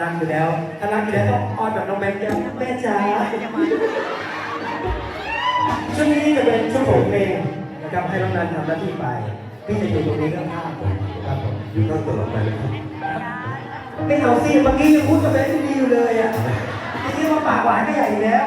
รักอยู่แล้ว ถ้ารักอยู่แล้วต้องออนแบบน้องแบงค์ยังแม่จ๋าช่วงนี้จะเป็นช่วงของเพลงนะครับให้น้องนันทำหน้าที่ไปพี่จะอยู่ตรงนี้ข้างๆผมครับผมอยู่ก็ตลอดไปเลยครับไม่เอาสิเมื่อกี้ยังพูดกับแบงค์ดีอยู่เลยอะไอ้ที่ว่าปากหวานก็ใหญ่แล้ว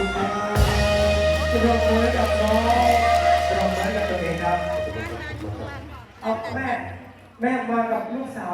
คุณครับปรบมือให้กับน้องปรบมือให้กับตัวเองครับ เอาแม่ แม่มากับลูกสาว